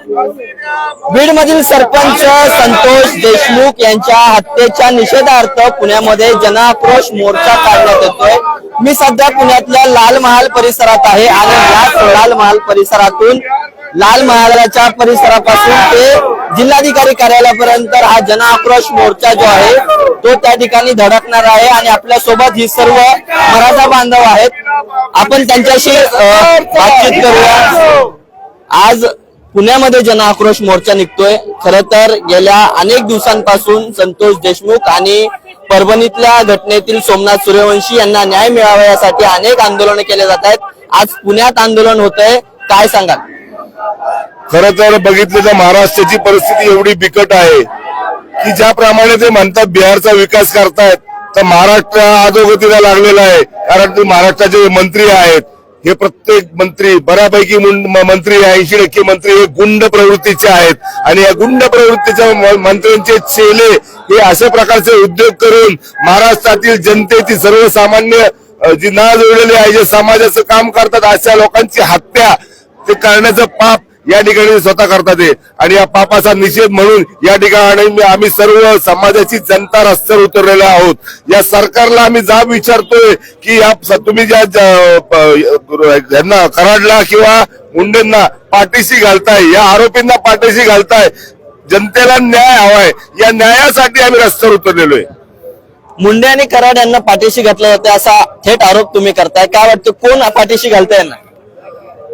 बीड मधील सरपंच संतोष देशमुख यांच्या हत्येच्या निषेधार्थ पुण्यामध्ये जनाक्रोश मोर्चा काढण्यात येतोय. मी सध्या पुण्यातल्या लाल महाल परिसरात आहे आणि याच लाल महाल परिसरातून लाल महालाच्या परिसरापासून ते जिल्हाधिकारी कार्यालयापर्यंत हा जनाक्रोश मोर्चा जो आहे तो त्या ठिकाणी धडकणार आहे आणि आपल्यासोबत ही सर्व मराठा बांधव आहेत. आपण त्यांच्याशी बातचीत करूया. आज पुण्यामध्ये जन आक्रोश मोर्चा निघतोय. खर तर गेल्या अनेक दिवसांपासून संतोष देशमुख आणि परभणीतल्या घटनेतील सोमनाथ सूर्यवंशी यांना न्याय मिळावा यासाठी अनेक आंदोलन केले जात आहेत. आज पुण्यात आंदोलन होत आहे काय सांगाल? खरं तर बघितलं तर महाराष्ट्राची परिस्थिती एवढी बिकट आहे की ज्याप्रमाणे ते म्हणतात बिहारचा विकास करतायत तर महाराष्ट्र अधोगतीला लागलेला आहे. कारण ते महाराष्ट्राचे मंत्री आहेत. हे प्रत्येक मंत्री बऱ्यापैकी मंत्री ऐंशी टक्के मंत्री हे गुंड प्रवृत्तीचे आहेत. आणि या गुंड प्रवृत्तीच्या मंत्र्यांचे चेले हे अशा प्रकारचे उद्योग करून महाराष्ट्रातील जनतेची सर्वसामान्य जी ना जोडलेली आहे जे समाजाचं काम करतात अशा लोकांची हत्या ते करण्याचं पाप या ठिकाणी स्वतः करतात आणि या पापाचा निषेध म्हणून या ठिकाणी आम्ही सर्व समाजाची जनता रस्त्यावर उतरलेलो आहोत. या सरकारला आम्ही जाब विचारतोय की या तुम्ही ज्या यांना कराडला किंवा मुंडेंना पाठीशी घालताय या आरोपींना पाठीशी घालताय जनतेला न्याय हवाय. या न्यायासाठी आम्ही रस्त्यावर उतरलेलो आहे. मुंडे आणि कराड यांना पाठीशी घातलं जाते असा थेट आरोप तुम्ही करताय. काय वाटतं? कोण पाठीशी घालताय यांना?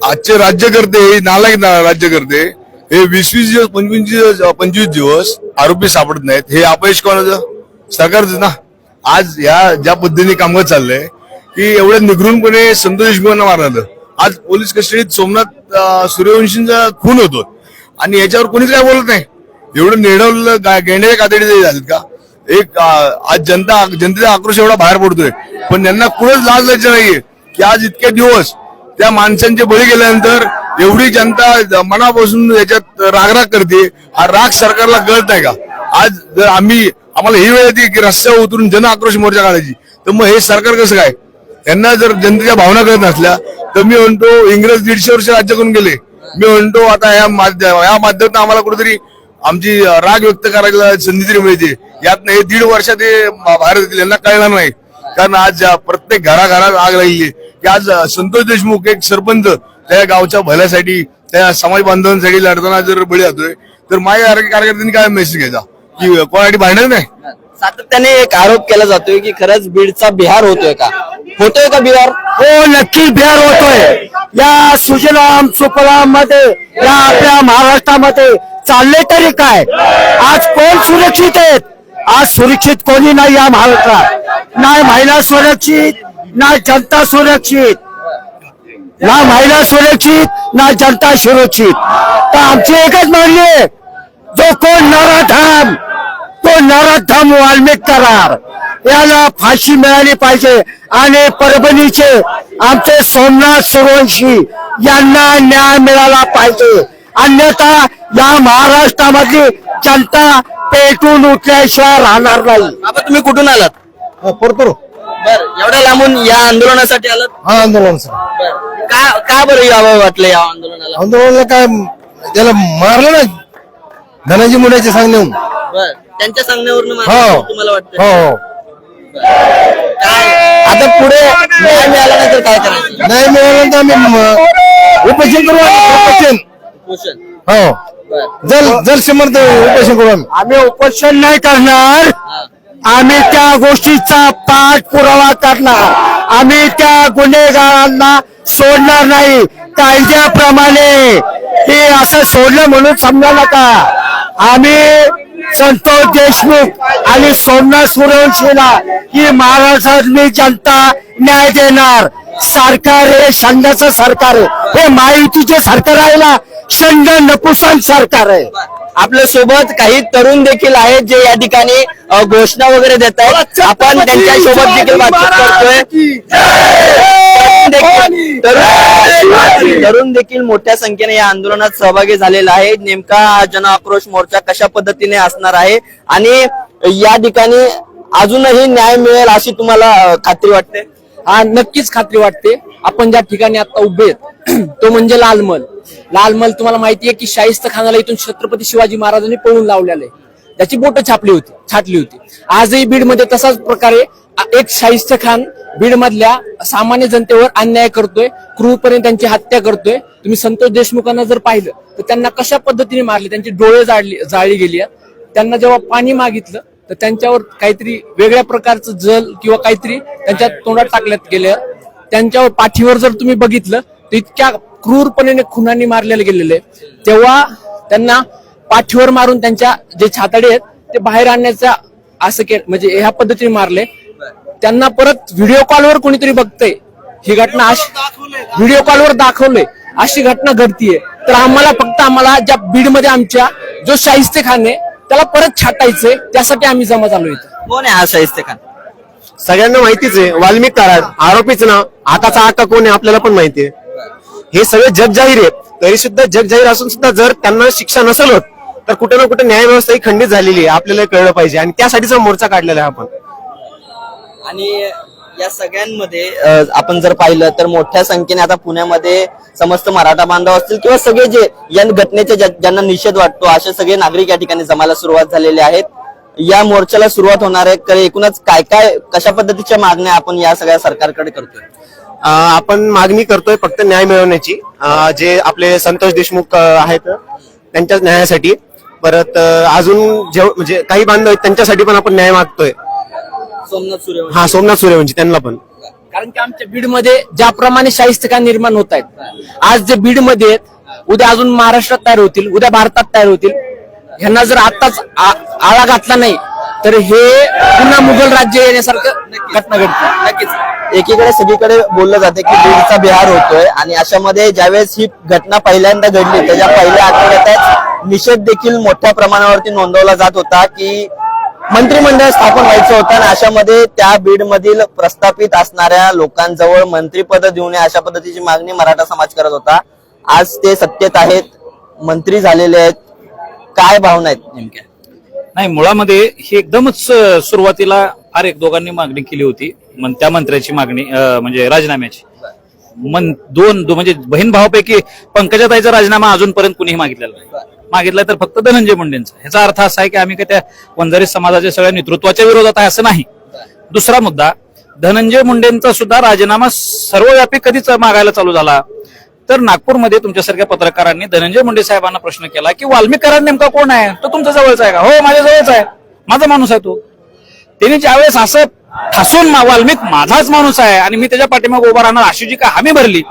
आजचे राज्यकर्ते हे नालायक ना- राज्यकर्ते हे वीस वीस दिवस पंचवीस दिवस पंचवीस दिवस आरोपी सापडत नाहीत. हे अपयश कोणाचं? सरकारच ना. आज या ज्या पद्धतीने कामकाज चाललंय की एवढ्या निघरूनपणे संतोष देशमुखांना मारलं आज पोलीस कस्टडीत सोमनाथ सूर्यवंशींचा खून होतो आणि याच्यावर कोणीच काय बोलत नाही. एवढं निर्णवलं गेंड्या कातडी झालेत का? एक आज जनता जनतेचा आक्रोश एवढा बाहेर पडतोय. पण यांना कुणच लाज द्यायचं नाहीये की आज इतके दिवस त्या माणसांचे बळी गेल्यानंतर एवढी जनता मनापासून याच्यात रागराग करते. हा राग सरकारला कळत नाही का? आज जर आम्ही आम्हाला ही वेळ येते की रस्त्यावर उतरून जन आक्रोश मोर्चा काढायची. तर मग हे सरकार कसं काय? यांना जर जनतेच्या भावना कळत नसल्या तर मी म्हणतो इंग्रज दीडशे वर्ष राज्य करून गेले. मी म्हणतो आता या माध्यम या माध्यमातून आम्हाला कुठेतरी आमची राग व्यक्त करायला संधी तरी मिळते. यात हे दीड वर्षात ते भारत येतील यांना कळणार नाही. कारण आज प्रत्येक घराघरात आग लागली की आज संतोष देशमुख एक सरपंच त्या गावच्या भल्यासाठी त्या समाज बांधवांसाठी लढताना जर बळी जातोय तर माझ्या आरोग्य कार्यकर्त्यांनी काय मेसेज घ्यायचा? की कोणासाठी भांडण नाही? सातत्याने एक आरोप केला जातोय की खरंच बीडचा बिहार होतोय का? होतोय का बिहार? हो नक्की बिहार होतोय. या सुजलाम सुफलाममध्ये या आपल्या महाराष्ट्रामध्ये चालले तरी काय? आज कोण सुरक्षित आहेत? आज सुरक्षित कोणी नाही या महाराष्ट्रात. नाही महिला सुरक्षित ना जनता सुरक्षित. ना महिला सुरक्षित ना जनता सुरक्षित. तर आमची एकच मागणी आहे जो कोण नराधाम तो नराधाम वाल्मिक करार. याला फाशी मिळाली पाहिजे. आणि परभणीचे आमचे सोमनाथ सुरवंशी यांना न्याय मिळाला पाहिजे. अन्यथा या महाराष्ट्रामधली जनता पेटून उठल्याशिवाय राहणार नाही. आता तुम्ही कुठून आलात? परतरो बर एवढ्या लांबून या आंदोलनासाठी आलात? हा आंदोलन सर बर का का बरं यावं वाटलं या आंदोलनाला? आंदोलनाला काय त्याला मारलं ना धनाजी मुंडेचे सांगण्याहून बर त्यांच्या सांगण्यावरून हो. तुम्हाला वाटतं हो काय? आता पुढे न्याय मिळाला नाही तर काय करायचं? नाही मिळालं तर आम्ही म- उपोषण करू आम्ही, उपोषण. पोषण हो. बर. जल जल समर्थ उपोषण करू आम्ही. आम्ही उपोषण नाही करणार. आम्ही त्या गोष्टीचा पाठपुरावा करणार. आम्ही त्या गुन्हेगारांना सोडणार नाही. कायद्याप्रमाणे हे असं सोडलं म्हणून समजा नका. आम्ही संतोष देशमुख आणि सोमनाथ सूर्यवंशीला ही महाराष्ट्रातली जनता न्याय देणार. सरकार हे संघाचं सरकार आहे. हे महायुतीचे सरकार आहे ना. संघ नपुसन सरकार आहे. आपल्यासोबत काही तरुण देखील आहेत जे या ठिकाणी अ, घोषणा वगैरे देत आहेत. आपण त्यांच्यासोबत देखील बातचीत करतोय. तरुण देखील- तरुण- तरुण देखील मोठ्या संख्येने या आंदोलनात सहभागी झालेला आहे नेमका हा जन आक्रोश मोर्चा कशा पद्धतीने असणार आहे? आणि या ठिकाणी अजूनही न्याय मिळेल अशी तुम्हाला अ, खात्री वाटते? हा नक्कीच खात्री वाटते. आपण ज्या ठिकाणी आता उभे आहेत तो म्हणजे लालमल. लालमल तुम्हाला माहिती आहे की शाहिस्त खानाला इथून छत्रपती शिवाजी महाराजांनी पळून लावलेलं आहे. त्याची बोट छापली होती छाटली होती. आजही बीडमध्ये तसाच प्रकारे एक शाहिस्त खान बीड मधल्या सामान्य जनतेवर अन्याय करतोय क्रूरपणे त्यांची हत्या करतोय. तुम्ही संतोष देशमुखांना जर पाहिलं तर त्यांना कशा पद्धतीने मारले? त्यांची डोळे जाळली जाळली गेली त्यांना जेव्हा पाणी मागितलं तर त्यांच्यावर काहीतरी वेगळ्या प्रकारचं जल किंवा काहीतरी त्यांच्या तोंडात टाकल्यात गेले. त्यांच्यावर पाठीवर जर तुम्ही बघितलं तर इतक्या क्रूरपणे खुनांनी मारलेले गेलेले. तेव्हा त्यांना पाठीवर मारून त्यांच्या जे छाताडे आहेत ते बाहेर आणण्याचा असं के म्हणजे ह्या पद्धतीने मारले. त्यांना परत व्हिडिओ कॉलवर कोणीतरी बघतंय. ही घटना अशी व्हिडिओ कॉलवर दाखवलंय. अशी घटना घडतीये. तर आम्हाला फक्त आम्हाला ज्या बीडमध्ये आमच्या जो शाहिस्ते खान आहे त्याला परत छाटायचंय. त्यासाठी आम्ही जमा चालू येतो कोण आहे हा शाहिस्ते खान? सगळ्यांना माहितीच आहे वाल्मिक कराड आरोपीच ना आताचा आका कोण आहे आपल्याला पण माहिती आहे. हे सगळे जग जाहीर आहे तरी सुद्धा जग जाहीर असून सुद्धा जर त्यांना शिक्षा नसेल होत तर कुठे ना कुठे न्याय व्यवस्था ही खंडित झालेली आहे आपल्याला कळलं पाहिजे. आणि त्यासाठीचा मोर्चा काढलेला आहे आपण. आणि या सगळ्यांमध्ये आपण जर पाहिलं तर मोठ्या संख्येने आता पुण्यामध्ये समस्त मराठा बांधव असतील किंवा सगळे जे या घटनेचे ज्यांना निषेध वाटतो असे सगळे नागरिक या ठिकाणी जमायला सुरुवात झालेले आहेत. या मोर्चाला सुरुवात होणार आहे. तर एकूणच काय काय कशा पद्धतीच्या मागण्या आपण या सगळ्या सरकारकडे करतोय? आपण मागणी करतोय फक्त न्याय मिळवण्याची. जे आपले संतोष देशमुख आहेत त्यांच्या न्यायासाठी. परत अजून जेव म्हणजे काही बांधव आहेत त्यांच्यासाठी पण आपण न्याय मागतोय. सोमनाथ सूर्यवंशी. हा सोमनाथ सूर्यवंशी त्यांना पण. कारण की आमच्या बीडमध्ये ज्याप्रमाणे शाहिस्तेका निर्माण होत आहेत आज जे बीडमध्ये आहेत उद्या अजून महाराष्ट्रात तयार होतील उद्या भारतात तयार होतील ह्यांना जर आताच आ- आळा घातला नाही तर हे पुन्हा मुघल राज्य येण्यासारखं घटना घडते. नक्कीच. एकीकडे सगळीकडे बोललं जाते की बीडचा बिहार होतोय आणि अशामध्ये ज्यावेळेस ही घटना पहिल्यांदा घडली त्याच्या पहिल्या आठवड्यातच निषेध देखील मोठ्या प्रमाणावरती नोंदवला जात होता की मंत्रिमंडळ स्थापन व्हायचं होतं आणि अशामध्ये त्या बीड मधील प्रस्थापित असणाऱ्या लोकांजवळ मंत्रीपद देऊ नये अशा पद्धतीची मागणी मराठा समाज करत होता. आज ते सत्तेत आहेत मंत्री झालेले आहेत. काय भावना आहेत नेमक्या? नाही मुळामध्ये ही एकदमच सुरुवातीला फार एक दोघांनी मागणी केली होती. मन- त्या मंत्र्याची मागणी म्हणजे राजीनाम्याची. मन दोन दो- म्हणजे बहीण भावापैकी पंकजाताईचा राजीनामा अजूनपर्यंत कुणीही मागितलेला नाही. मागितला तर फक्त धनंजय मुंडेंचा. ह्याचा अर्थ असा आहे की आम्ही काय त्या वंजारी समाजाच्या सगळ्या नेतृत्वाच्या विरोधात आहे असं नाही. दुसरा मुद्दा धनंजय मुंडेंचा सुद्धा राजीनामा सर्वव्यापी कधीच मागायला चालू झाला तर नागपूरमध्ये तुमच्यासारख्या पत्रकारांनी धनंजय मुंडे साहेबांना प्रश्न केला की वाल्मिक नेमका कोण आहे? तो तुमच्या जवळचा आहे का? हो माझ्या जवळचा आहे. माझा माणूस आहे तो. त्यांनी ज्यावेळेस असं ठासून वाल्मिक माझाच माणूस आहे आणि मी त्याच्या पाठीमागे उभा राहणार अशी जी काय हमी भरली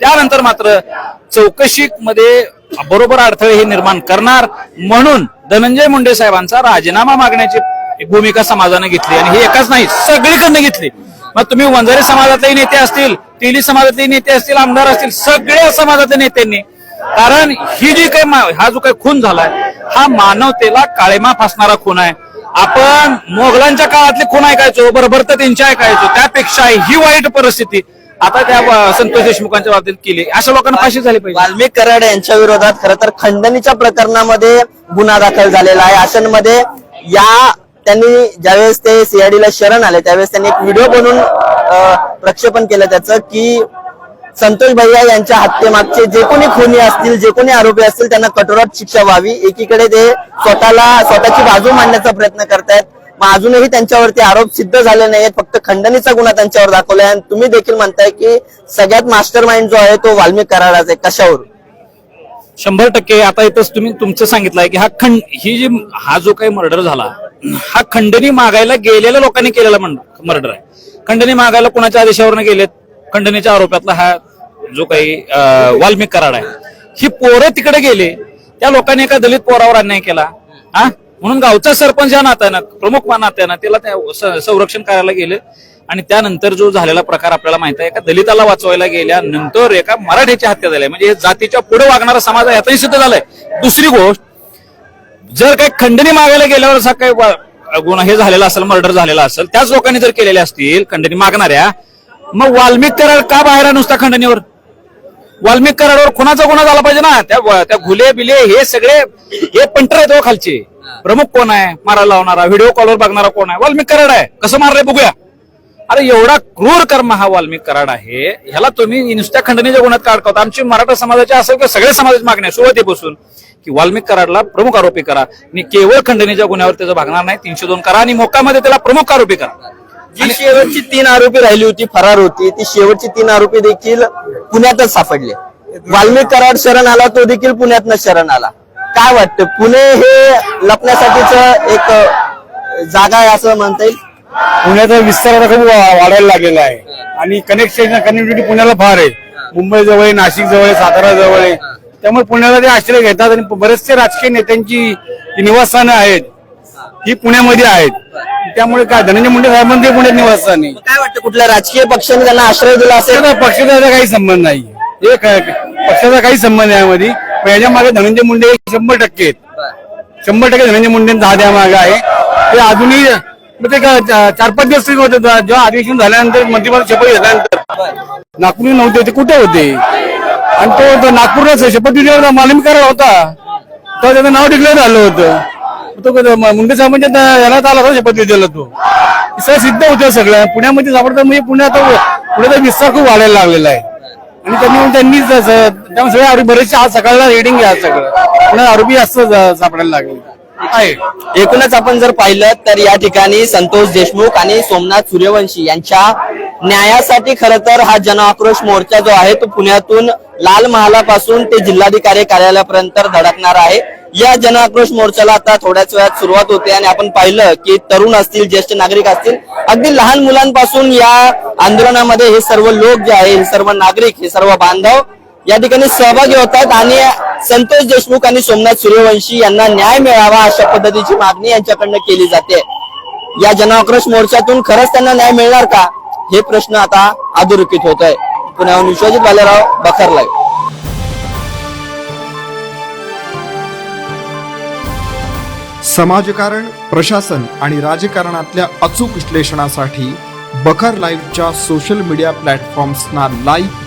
त्यानंतर मात्र चौकशी मध्ये बरोबर अडथळे हे निर्माण करणार म्हणून धनंजय मुंडे साहेबांचा राजीनामा मागण्याची भूमिका समाजाने घेतली आणि हे एकाच नाही सगळीकडनं घेतली. मग तुम्ही वंजारी समाजातले नेते असतील तेली समाजातले नेते असतील आमदार असतील सगळ्या समाजातल्या नेत्यांनी. कारण ही जी काही हा जो काही खून झालाय हा मानवतेला काळेमा फासणारा खून आहे. आपण मोगलांच्या काळातले खून ऐकायचो बरोबर तर त्यांची ऐकायचो त्यापेक्षा ही वाईट परिस्थिती आता त्या संतोष देशमुखांच्या बाबतीत केली. अशा लोकांना फाशी झाली पाहिजे. वाल्मिक कराड यांच्या विरोधात खरं तर खंडणीच्या प्रकरणामध्ये गुन्हा दाखल झालेला आहे. आसनमध्ये या त्यांनी ज्यावेळेस ते सीआयडीला शरण आले त्यावेळेस त्यांनी एक व्हिडिओ बनवून प्रक्षेपण केलं त्याचं की संतोष भैया यांच्या हत्येमागचे जे कोणी खुनी असतील जे कोणी आरोपी असतील त्यांना कठोरात शिक्षा व्हावी. एकीकडे ते स्वतःला स्वतःची बाजू मांडण्याचा प्रयत्न करतायत. मग अजूनही त्यांच्यावरती आरोप सिद्ध झाले नाहीत फक्त खंडणीचा गुन्हा त्यांच्यावर दाखवलाय. आणि तुम्ही देखील म्हणताय की सगळ्यात मास्टर माइंड जो आहे तो वाल्मिक कराडाचा आहे. कशावर शंभर टक्के. आता इथंच तुम्ही तुमचं सांगितलंय की हा खंड ही जी हा जो काही मर्डर झाला हा खंडणी मागायला गेलेल्या लोकांनी केलेला मर्डर आहे. खंडणी मागायला कोणाच्या आदेशावरनं गेलेत? खंडणीच्या आरोपातला हा जो काही वाल्मिक कराड आहे. ही पोरं तिकडे गेले. त्या लोकांनी एका दलित पोरावर अन्याय केला. हा? म्हणून गावचा सरपंच या नात्यानं प्रमुख नात्यानं त्याला त्या संरक्षण करायला गेले. आणि त्यानंतर जो झालेला प्रकार आपल्याला माहीत आहे एका दलिताला वाचवायला गेल्यानंतर एका मराठीची हत्या झाली म्हणजे जातीच्या पुढे वागणारा समाज आहे यातही सिद्ध झालाय. दुसरी गोष्ट जर काही खंडणी मागायला गेल्यावर असा काही गुन्हा हे झालेला असेल मर्डर झालेला असेल त्याच लोकांनी जर केलेले असतील खंडणी मागणाऱ्या मग वाल्मिक कराड का बाहेर आहे नुसता खंडणीवर? वाल्मिक कराडवर कोणाचा गुन्हा झाला पाहिजे ना. त्या त्या घुले बिले हे सगळे हे पंटर आहेत हो खालचे. प्रमुख कोण आहे? मारायला लावणारा व्हिडिओ कॉलवर बघणारा कोण आहे? वाल्मिक कराड आहे. कसं मारलंय बघूया. अरे एवढा क्रूर कर्म हा वाल्मिक कराड आहे. ह्याला तुम्ही नुसत्या खंडणीच्या गुन्ह्यात काढता आमची मराठा समाजाची असेल किंवा सगळ्या समाजाची मागणी आहे. सुरुवातीपासून की वाल्मिक कराडला प्रमुख आरोपी करा. आणि केवळ खंडणीच्या गुन्ह्यावर त्याचं भागणार नाही तीनशे दोन करा आणि मोक्कामध्ये त्याला प्रमुख आरोपी करा. जी शेवटची तीन आरोपी राहिली होती फरार होती ती शेवटची तीन आरोपी देखील पुण्यातच सापडले. वाल्मिक कराड शरण आला तो देखील पुण्यातनं शरण आला. काय वाटतं पुणे हे लपण्यासाठीच एक जागा आहे असं म्हणता येईल? पुण्याचा विस्तार आता खूप वाढायला लागलेला आहे. आणि कनेक्शन कनेक्टिव्हिटी पुण्याला फार आहे. मुंबई जवळ आहे नाशिक जवळ आहे. सातारा जवळ आहे त्यामुळे पुण्याला ते आश्रय घेतात आणि बरेचसे राजकीय नेत्यांची जी निवासस्थानं आहेत. ही पुण्यामध्ये आहेत. त्यामुळे काय धनंजय मुंडे साहेबांचे पुण्यात निवासस्थान आहे. काय वाटतं कुठल्या राजकीय पक्षाने त्यांना आश्रय दिला असेल? पक्षाचा काही संबंध नाही. हे काय- पक्षाचा काही संबंध नाही यामध्ये. पण याच्या मागे धनंजय मुंडे शंभर टक्के आहेत. शंभर टक्के धनंजय मुंडे दहा द्या मागे आहे. ते अजूनही मग ते चार पाच दिवस होते जेव्हा अधिवेशन झाल्यानंतर मंत्रिमंडळ शपथ घेतल्यानंतर. नागपूर नव्हते ते कुठे होते? आणि तो नागपूरला शपथ दिल्यावर मालूम करायला होता. तर त्याचं नाव डिक्लेअर झालं होतं. तो मुंडे साहेबांच्या याला आला होता शपथ दिला तो. सगळं सिद्ध होतं सगळं पुण्यामध्ये सापडतं म्हणजे पुण्यात पुढे पुण्याचा विस्तार खूप वाढायला लागलेला आहे. आणि त्यांनी त्यांनी त्यामुळे सगळे आरोपी बरेचसे आज सकाळला रेडिंग घ्या सगळं. पुण्यात आरोपी जास्त सापडायला लागले. आहे. एकूणच आपण जर पाहिलं तर या ठिकाणी संतोष देशमुख आणि सोमनाथ सूर्यवंशी यांच्या न्यायासाठी खर तर हा जन आक्रोश मोर्चा जो आहे तो पुण्यातून लाल महालापासून ते जिल्हाधिकारी कार्यालयापर्यंत धडकणार आहे. या जन आक्रोश मोर्चाला आता थोड्याच वेळात सुरुवात होते आणि आपण पाहिलं की तरुण असतील ज्येष्ठ नागरिक असतील अगदी लहान मुलांपासून या आंदोलनामध्ये हे सर्व लोक जे आहे हे सर्व नागरिक हे सर्व बांधव या ठिकाणी सहभागी होतात आणि संतोष देशमुख आणि सोमनाथ सूर्यवंशी यांना न्याय मिळावा अशा पद्धतीची मागणी यांच्याकडनं केली जाते. या जनाक्रोश मोर्चातून खरंच त्यांना न्याय मिळणार का? हे प्रश्न आता अधोरेखित होत आहे पुण्याहून विश्वजित बालेराव बखर लाईव्ह. समाजकारण प्रशासन आणि राजकारणातल्या अचूक विश्लेषणासाठी बखर लाईव्हच्या सोशल मीडिया प्लॅटफॉर्म्सना लाईक